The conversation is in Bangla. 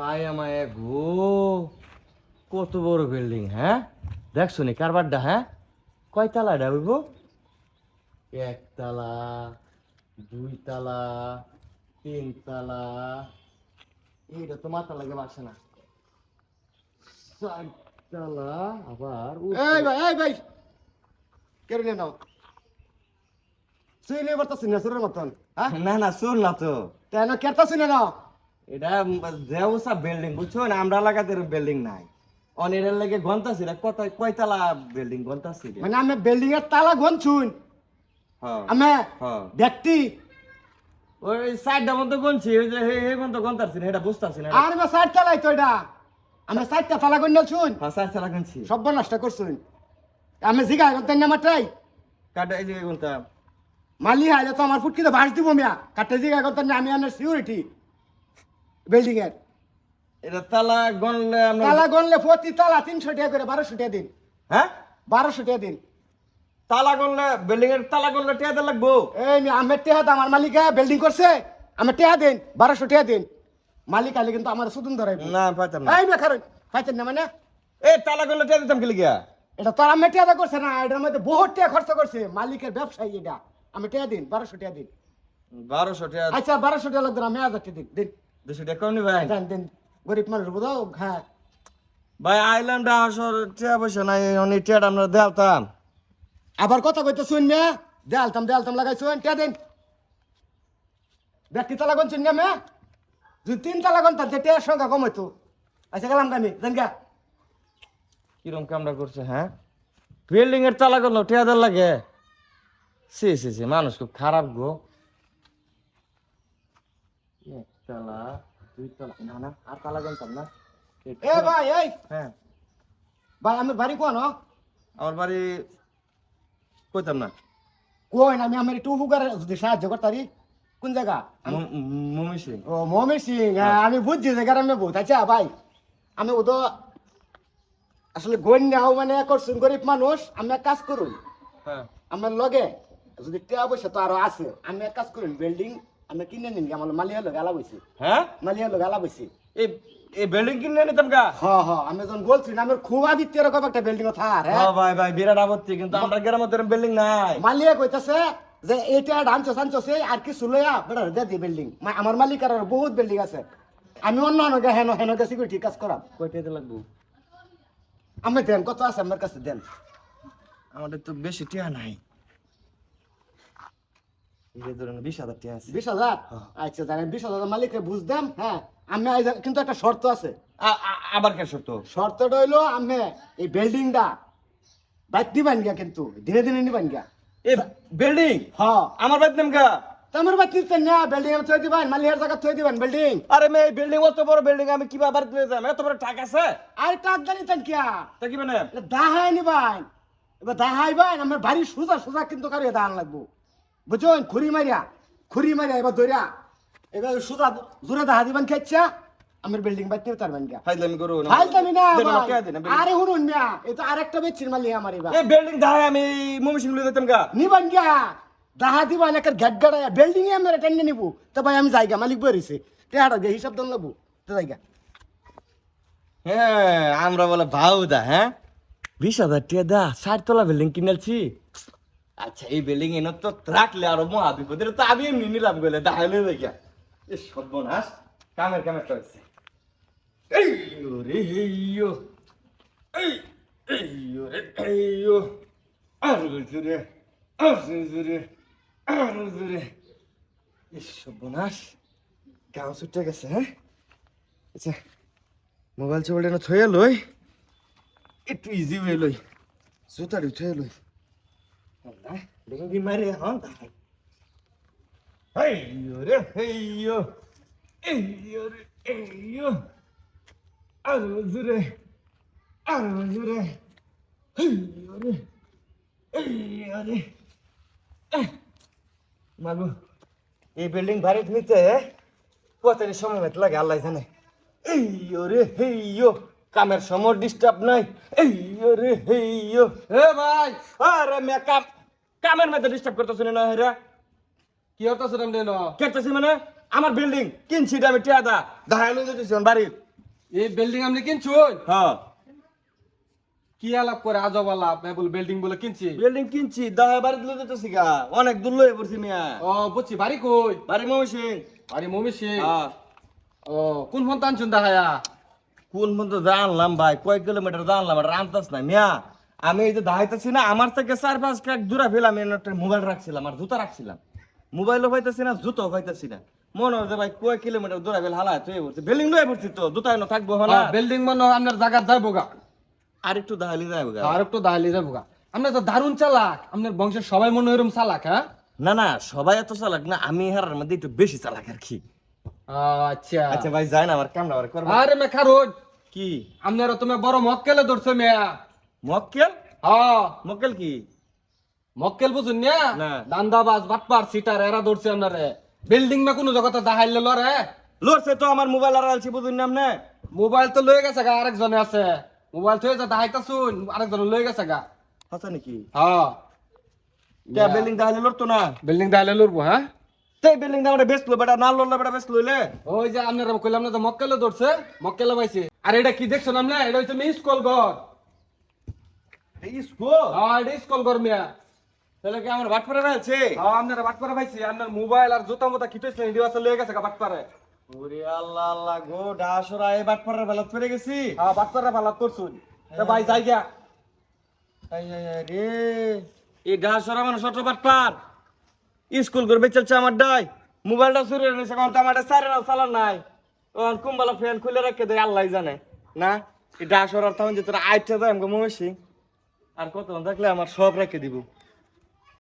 মায়া মায়া গো। কত বড় বিল্ডিং হ্যাঁ? দেখছ নি কারবারটা হ্যাঁ? কয়তালা এটা হইব একতলা দুইতলা তিনতলা। এইটা তো মাথা লাগে পারছে না। চারতলা আবার এই ভাই এই ভাই! কেড়ে নাও। শুইলে বলতেছি না সুরের মতন হ্যাঁ? না না শুন না তো। কেন কেটতেছি না নাও? এটা দেওসা বিল্ডিং বুঝছ? না আমরা এলাকাতে বিল্ডিং নাই। অনেরের লাগে গন্তাছি রে কত কয়তলা বিল্ডিং গন্তাছি রে মানে আমি বিল্ডিং এর তালা গনছুন। হ্যাঁ। আমি হ্যাঁ। ব্যক্তি ওই সাইডটা মতো গনছি ওই যে হে হে মতো গন্তাছি না এটা বুঝতাছি না আর আমি সাইড তালাই তো এটা। আমি সাইডটা তালা গন্না ছুন হ্যাঁ সাইড চালা গনছি। সব নষ্ট করছুন। আমি জিগা করতেন না মাত্রাই। কাটা এই যে গন্তা মালি আইলে তো আমার ফুটকিতে বাস দিব মিয়া। কাটতে জিগা করতেন না আমি আনার সিকিউরিটি বিল্ডিং এর। এটা তালা গনলে তালা গনলে প্রতি তালা তিনশো টাকা করে বারোশো টাকা দিন। হ্যাঁ? বারোশো টাকা দিন। তালা গনলে বিল্ডিং এর তালা গনলে টিয়া লাগবো? এই মি- আমার টেহা দাম আমার মালিকা বিল্ডিং করছে আমার টেহা দিন বারোশো টাকা দিন। মালিক আলে কিন্তু আমার সুদন ধরাই না পাইতাম না। এই মে খারণ পাইছেন না মানে? এই তালা গনলে টিয়া দিতাম কি লিগা এটা তো আমি টেহা করছে না এটার মধ্যে বহুত টাকা খরচ করছে। মালিকের ব্যবসায়ী এটা। আমি টেহা দিন বারোশো টাকা দিন। বারোশো টিয়া আচ্ছা বারোশো টাকা লাগবে আমি হাজার টাকা দিন দিন। দুশো টাকা কম নি ভাই গরিব মানুষ হ্যাঁ ভাই টিয়া পয়সা নাই অনেক টিয়াটা আমরা আবার কথা কইতে শুন মে দেয়ালতাম দেয়ালতাম লাগাই শুন টেহা দিন। ব্যক্তি তালা গন শুন মে? যদি তিন তালা গন তাহলে টেহার সংখ্যা কম হইতো। আচ্ছা গেলাম আমি দেন গা। কিরম কামটা করছে হ্যাঁ? বিল্ডিং এর তালা করল টিয়াদের লাগে। সি সি সি মানুষ খুব খারাপ গো। একতলা দুইতলা না না আর তালা জানতাম না এ ভাই এই হ্যাঁ ভাই আমি বাড়ি কোন আমার বাড়ি কইতাম না কই না আমি আমার একটু হুগার যদি সাহায্য করতারি কোন জায়গা মমি সিং ও মমির সিং আমি বুঝছি বহুত আচ্ছা ভাই আমি ও তো আসলে গণ্যাও মানে করছুন গরিব মানুষ আমি এক কাজ করুন আমার লগে যদি টেয়া পয়সা তো আরও আছে আমি এক কাজ করুন বিল্ডিং আমি কিনে নিন আমার মালিয়া লোক আলা বইছি হ্যাঁ মালিয়া লোক আলা বইছি এই এই বিল্ডিং কিনে নিতাম গা হ হ আমি যখন বলছি না আমার খুব আদিত্য এরকম একটা বিল্ডিং থার হ্যাঁ হ্যাঁ ভাই ভাই বিরাট আপত্তি কিন্তু আমরা গ্রামের বিল্ডিং নাই। মালিয়া কইতাছে যে এইটা ডান্স আনছে আর কিছু লইয়া বেড়া দে দি বিল্ডিং আমার মালিক আর বহুত বিল্ডিং আছে। আমি অন্য অন্য হেন হেন সিকিউরিটি কাজ করাম কয়টাতে লাগবো? আমি দেন কত আছে আমার কাছে দেন। আমাদের তো বেশি টিয়া নাই। বিশ হাজার? হ্যাঁ। আচ্ছা জানেন বিশ হাজার মালিককে বুঝ হ্যাঁ? আমি কিন্তু একটা শর্ত আছে। আবার কে শর্ত? শর্তটা হইল আমি এই বিল্ডিংটা বাইক নিবান গিয়া কিন্তু নিবান গিয়া। বিল্ডিং? হ আমার নাম তোমার বাইক নিতেন না বিল্ডিং এর থই দিবেন মালিকের জায়গা থই দিবেন বিল্ডিং। আরে মে এই বিল্ডিং অত বড় বিল্ডিং আমি কীভাবে বাড়িতে লয়ে যাম এত বড় টাক আছে? আর টাক জানিতেন কিয়া? তা কি মানে? দাহাই নিবান এবার দাহাই বাইন আমার বাড়ি সোজা সোজা কিন্তু কারিয়ে দাহান লাগবো। বুঝছেন খুরি মারিয়া খুরি মারিয়া এবার দরিয়া এবার সোজা জোরে দাহা দিবেন খেচ্ছা আমার বিল্ডিং বাইক নিতে পারবেন গিয়া ফাইজলামি করো না ফাইলতামি না আরে হুনুন মিয়া এ তো আরেকটা বেচির মালি আমার এবার। এই বিল্ডিং দাঁড়ায় আমি মমি সিং লয়ে যেতাম গা। নিবান গিয়া। দাহা দিবান একটা ঘাট গাড়ায় বিল্ডিং এ আমরা টেনে নিবো। তো ভাই আমি যাইগা মালিক বেরিয়েছে টেহাটা দিয়ে হিসাব দন লাগবো তো যাইগা হ্যাঁ আমরা বলে ভাউদা হ্যাঁ? বিশ হাজার টিয়া দা ষাট তলা বিল্ডিং কিনেছি। আচ্ছা এই বিল্ডিং এনে তো রাখলে আরও মহা বিপদের তো আমি এমনি নিলাম গেলে দাঁড়ালে দেখিয়া এ সর্বনাশ, কামের কামের হয়েছে এই রে হেইয়ো এই এইয়ো রে এইয়ো আর জুরে আর জুরে আর জুরে। এ সর্বনাশ, গাও ছুটে গেছে হ্যাঁ? আচ্ছা মোবাইল চোবাইল থয়ে লই, একটু ইজি হয়ে লই, জুতারি থয়ে লই। ডেঙ্গি মারে হন তাই হেইয়ো রে হেইয়ো এইয়ো রে এইয়ো এই বিল্ডিং ভাড়া নিতে কতদিন সময় মতো লাগে, আল্লাহ জানে। এইয়ো রে হেইয়ো কামের সময় ডিস্টার্ব নাই। এইয়ো রে হেইয়ো এ ভাই, আরে মে কাম কামের মধ্যে ডিস্টার্ব করতেছ না হেরা? কি হতাছে নাম দেন কেটেছি মানে আমার বিল্ডিং কিনছি এটা আমি টিয়া দা দাহাই লই যেতেছি বাড়ি এই বিল্ডিং আপনি কিনছুন? হ্যাঁ। কি আলাপ করে আজব আলাপ আমি বল বিল্ডিং বলে কিনছি। বিল্ডিং কিনছি দশ বাড়ি দিলে যেতেছি গা অনেক দূর লয়ে পড়ছি মিয়া। ও বুঝছি বাড়ি কই? বাড়ি মমি সিং বাড়ি মমি সিং হ্যাঁ। ও কোন ফোন টানছুন দেখায়া কোন ফোন তো জানলাম ভাই কয় কিলোমিটার জানলাম আর আনতাস না মিয়া। আমি এই যে দাহাইতেছি না আমার থেকে চার পাঁচ কাক দূরে ফেলাম একটা মোবাইল রাখছিলাম আর জুতা রাখছিলাম। মোবাইলও পাইতেছি না জুতাও পাইতেছি না। মনে হয় ভাই কয় কিলোমিটার দূরে ফেল হালা তুই পড়ছি। বিল্ডিং লয়ে পড়ছি তো জুতা থাকব হলা বিল্ডিং মনে হয় আপনার জায়গা গা। আর একটু দাহালি যাব গা। আর একটু যাইবো গা। আপনার তো দারুণ চালাক আপনার বংশের সবাই মনে হয় এরকম চালাক হ্যাঁ? না না সবাই এত চালাক না আমি হারার মধ্যে একটু বেশি চালাক আর কি। আচ্ছা। আচ্ছা ভাই যাই না আমার করব। আরে মে খারুন কি আপনার তুমি বড় মক্কেলে ধরছো মেয়া। মক্কেল? হ্যাঁ। মক্কেল কি? মক্কেল বুঝুন না? না। দান্দাবাজ বাটপার সিটার এরা ধরছে আপনারে বিল্ডিং মে কোনো জগতে দাহাইলে লরে? লড়ছে তো আমার মোবাইল আর আলছি বুঝুন না আপনি মোবাইল তো লয়ে গেছে গা আরেকজনে আছে। মোবাইল থয়ে যা দাহাইতা শুন আরেকজন লয়ে গেছে গা। হাসা নাকি? হ্যাঁ। কে বিল্ডিং দাহালি লড়তো না? বিল্ডিং দাহাইলে লড়বো হ্যাঁ? সেই বিল্ডিং দাম বেচলো বেটা না লড়লে বেটা বেচলো লইলে? ওই যে আপনারা কইলাম না যে মক্কেলে ধরছে মক্কেলে পাইছে। আর এটা কি দেখছেন আপনি এটা হচ্ছে মিস কল ঘর স্কুল হ্যাঁ এটা স্কুল ঘর মিয়া তাহলে কি আমার বাট আছে হ্যাঁ আপনারা বাটপারে পাইছি। আপনার মোবাইল আর জুতা মোতা খিটেছিলেন দিও আছে গেছে গা বাটপারে ওরে আল্লাহ আল্লাহ গো ডাসরা এই গেছি? হ্যাঁ বাটপারে ভালো করছুন তা ভাই যাই গিয়া। আই আই আই রে। এই ডাসরা মানুষ ছোট বাট স্কুল করবে চলছে আমার ডাই। মোবাইলটা চুরি হয়ে কারণ আমার সারে না চালান নাই। তখন কুম্বালা ফ্যান খুলে রেখে দেয় আল্লাহ জানে। না? এই ডাসরার তখন যে তোরা আইটা দেয় আমাকে মমেছি আর কত দেখলে আমার সব রেখে দিব।